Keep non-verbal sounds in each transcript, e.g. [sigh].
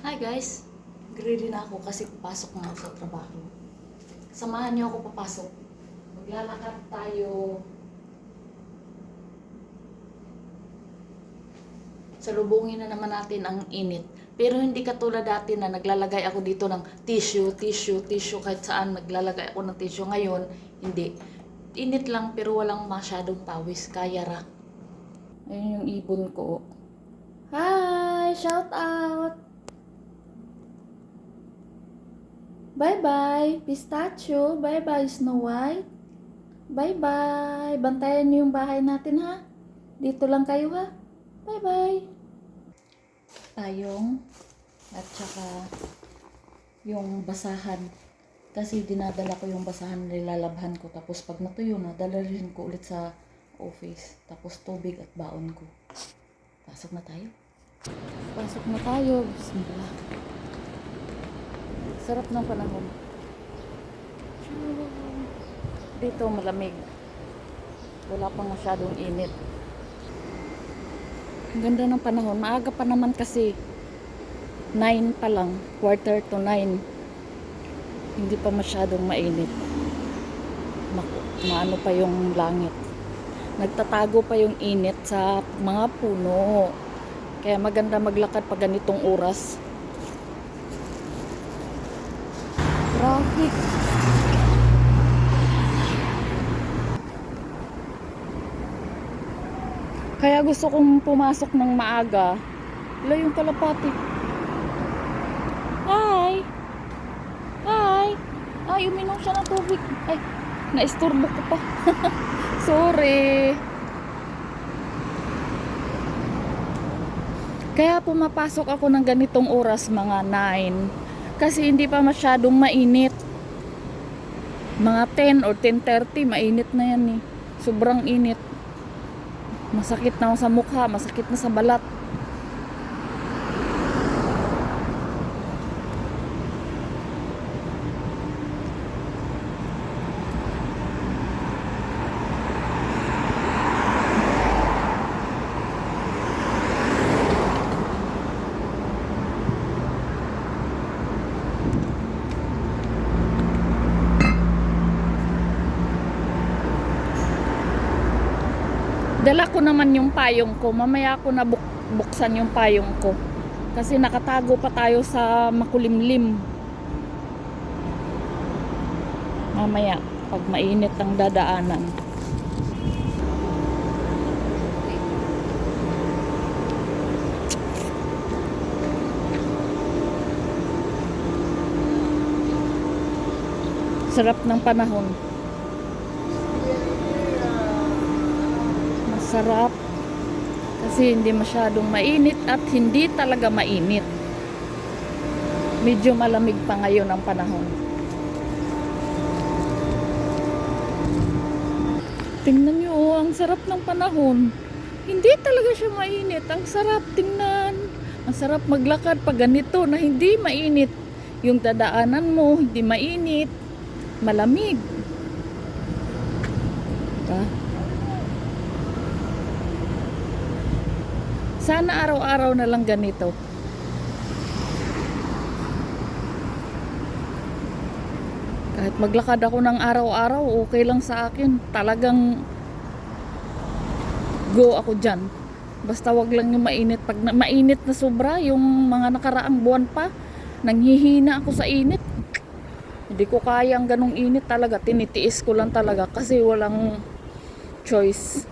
Hi guys! Ready na ako kasi papasok na ako sa trabaho. Samahan niyo ako papasok. Maglalakad tayo. Salubungin na naman natin ang init. Pero hindi katulad dati na naglalagay ako dito ng tissue, tissue, tissue kahit saan naglalagay ako ng tissue. Ngayon, hindi. Init lang pero walang masyadong pawis. Kaya ra. Ayun yung ibon ko. Hi! Shout out! Bye-bye, pistachio. Bye-bye, Snow White. Bye-bye. Bantayan niyo yung bahay natin, ha? Dito lang kayo, ha? Bye-bye. Tayong at saka yung basahan. Kasi dinadala ko yung basahan, nilalabhan ko. Tapos pag natuyo na, dalawin ko ulit sa office. Tapos tubig at baon ko. Pasok na tayo. Pasok na tayo. Bismillah. Sarap ng panahon. Dito malamig. Wala pang masyadong init. Ang ganda ng panahon. Maaga pa naman kasi. 9 pa lang. Quarter to 9. Hindi pa masyadong mainit. Naku, maano pa yung langit. Nagtatago pa yung init sa mga puno. Kaya maganda maglakad pag ganitong oras. Kaya gusto kong pumasok ng maaga. Wala yung kalapati. Hi! Hi! Ay, uminom siya ng tubig. Ay, naisturbo ko pa. [laughs] Sorry. Kaya pumapasok ako ng ganitong oras, mga 9. Kasi hindi pa masyadong mainit. Mga 10 or 10.30, mainit na yan eh. Sobrang init. Masakit na sa mukha, masakit na sa balat. Ko naman yung payong ko. Mamaya ko na buk- buksan yung payong ko. Kasi nakatago pa tayo sa makulimlim. Mamaya, pag mainit ang dadaanan. Sarap ng panahon. Masarap. Kasi hindi masyadong mainit at hindi talaga mainit. Medyo malamig pa ngayon ang panahon. Tingnan nyo, oh, ang sarap ng panahon. Hindi talaga siya mainit. Ang sarap tingnan. Ang sarap maglakad pag ganito na hindi mainit. Yung dadaanan mo, hindi mainit. Malamig. Diba? Sana araw-araw na lang ganito. Kahit maglakad ako ng araw-araw, okay lang sa akin. Talagang go ako dyan. Basta wag lang yung mainit. Pag na, mainit na sobra, yung mga nakaraang buwan pa, nanghihina ako sa init. Hindi ko kaya ang ganong init talaga. Tinitiis ko lang talaga kasi walang choice.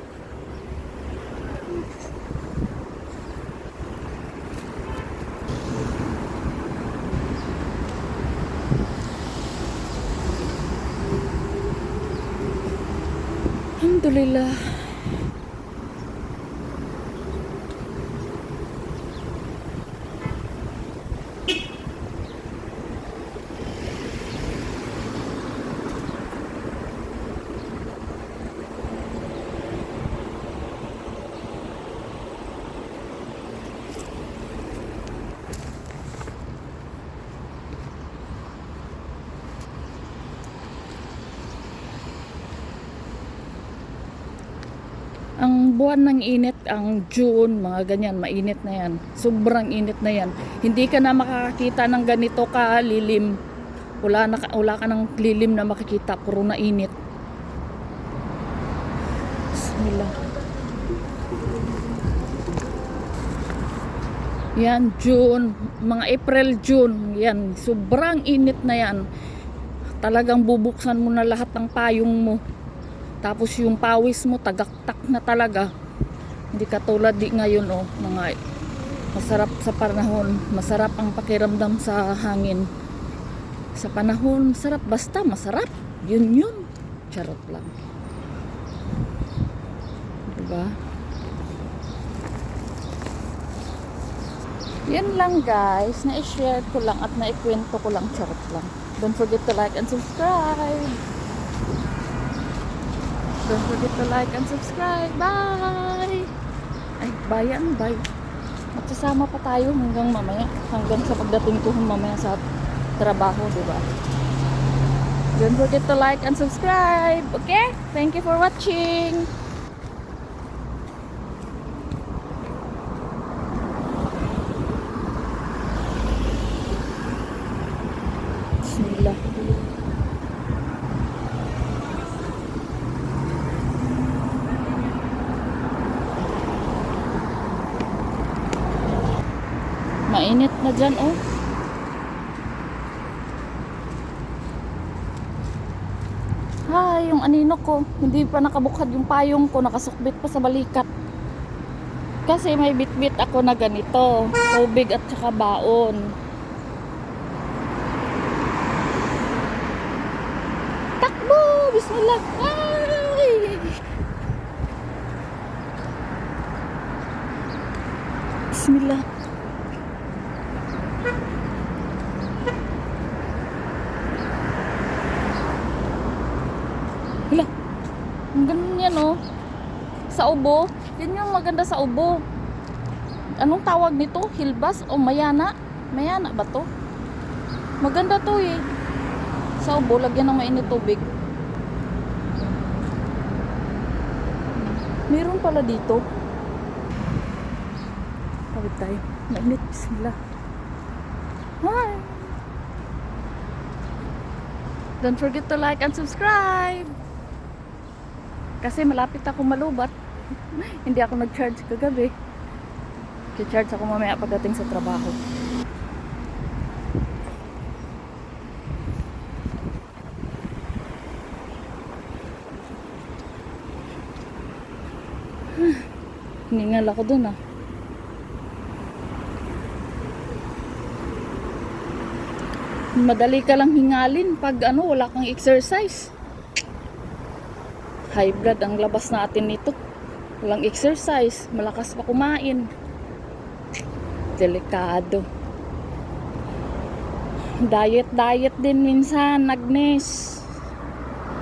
为了。Ang buwan ng init, ang June, mga ganyan, mainit na yan. Sobrang init na yan. Hindi ka na makakakita ng ganito ka lilim. Wala, na, wala ka ng lilim na makikita, puro na init. Bismillah. Yan, June, mga April, June, yan, sobrang init na yan. Talagang bubuksan mo na lahat ng payong mo. Tapos yung pawis mo, tagaktak na talaga. Hindi katulad di ngayon, oh, mga masarap sa panahon, masarap ang pakiramdam sa hangin. Sa panahon, masarap, basta masarap. Yun yun. Charot lang. Diba? Yan lang guys, na-share ko lang at naikwento ko lang, charot lang. Don't forget to like and subscribe. Don't forget to like and subscribe. Bye! Ay, bye yan, bye. Magsasama pa tayo hanggang mamaya. Hanggang sa pagdating ko mamaya sa trabaho, di ba? Don't forget to like and subscribe. Okay? Thank you for watching. Bismillah. Mainit na dyan, oh. Hi, yung anino ko. Hindi pa nakabukhad yung payong ko. Nakasukbit pa sa balikat. Kasi may bitbit ako na ganito. Tubig at saka baon. Takbo! Bismillah! Ay! Bismillah. Hala. Ang ganun yan oh. Sa ubo. Yan yung maganda sa ubo. Anong tawag nito? Hilbas o mayana? Mayana ba to? Maganda to eh. Sa ubo, lagyan ng mainit tubig. Meron pala dito. Tawid tayo. Mainit. Bismillah. Hi! Don't forget to like and subscribe. Kasi malapit ako malubat. [laughs] Hindi ako nag-charge kagabi. Ki-charge ako mamaya pagdating sa trabaho. [sighs] Hiningal ako dun ah. Madali ka lang hingalin pag ano, wala kang exercise. High blood ang labas natin nito. Walang exercise, malakas pa kumain. Delikado. Diet, diet din minsan, Agnes.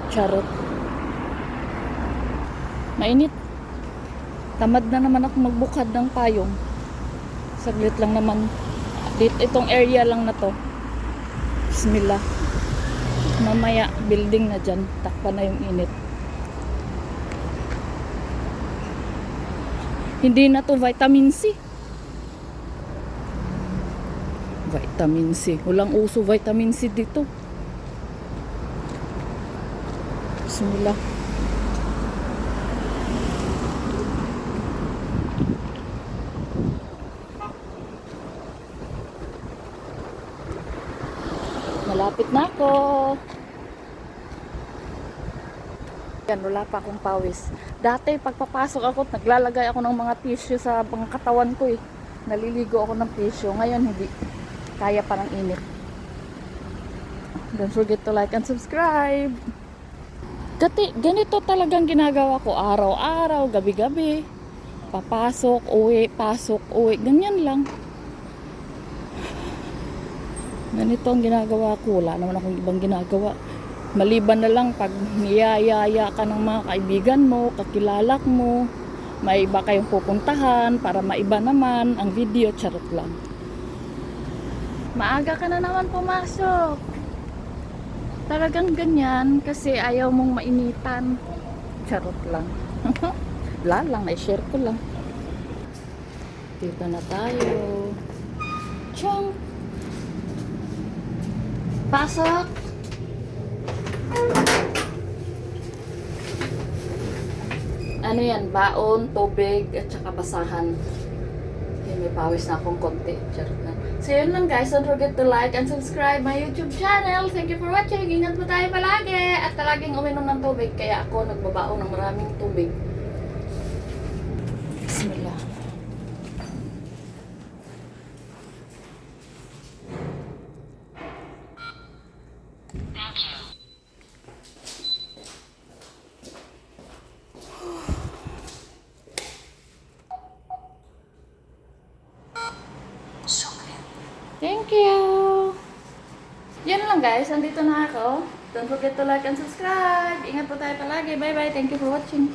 Charot. Mainit. Tamad na naman ako magbukad ng payong. Saglit lang naman. Dito, itong area lang na to. Bismillah. Mamaya, building na dyan. Takpan na yung init. Hindi na to vitamin C. Vitamin C. Walang uso vitamin C dito. Bismillah. Malapit na ako. Yan, wala pa akong pawis. Dati, pagpapasok ako, naglalagay ako ng mga tissue sa mga ko eh. Naliligo ako ng tissue. Ngayon, hindi. Kaya pa ng init. Don't forget to like and subscribe. Gati, ganito talagang ginagawa ko araw-araw, gabi-gabi. Papasok, uwi, pasok, uwi. Ganyan lang. Ganito ang ginagawa ko. Wala naman akong ibang ginagawa. Maliban na lang pag niyayaya ka ng mga kaibigan mo, kakilala mo, may iba kayong pupuntahan para maiba naman ang video, charot lang. Maaga ka na naman pumasok. Talagang ganyan kasi ayaw mong mainitan. Charot lang. [laughs] Wala lang, na-share ko lang. Dito na tayo. Chong! Pasok! Ano yan? Baon, tubig, at saka basahan. Okay, may pawis na akong konti. Charot lang. So yun lang guys. Don't forget to like and subscribe my YouTube channel. Thank you for watching. Ingat po tayo palagi. At palaging uminom ng tubig. Kaya ako nagbabaon ng maraming tubig. Bismillah. Thank you! Yan lang guys, andito na ako. Don't forget to like and subscribe. Ingat po tayo palagi. Bye bye. Thank you for watching.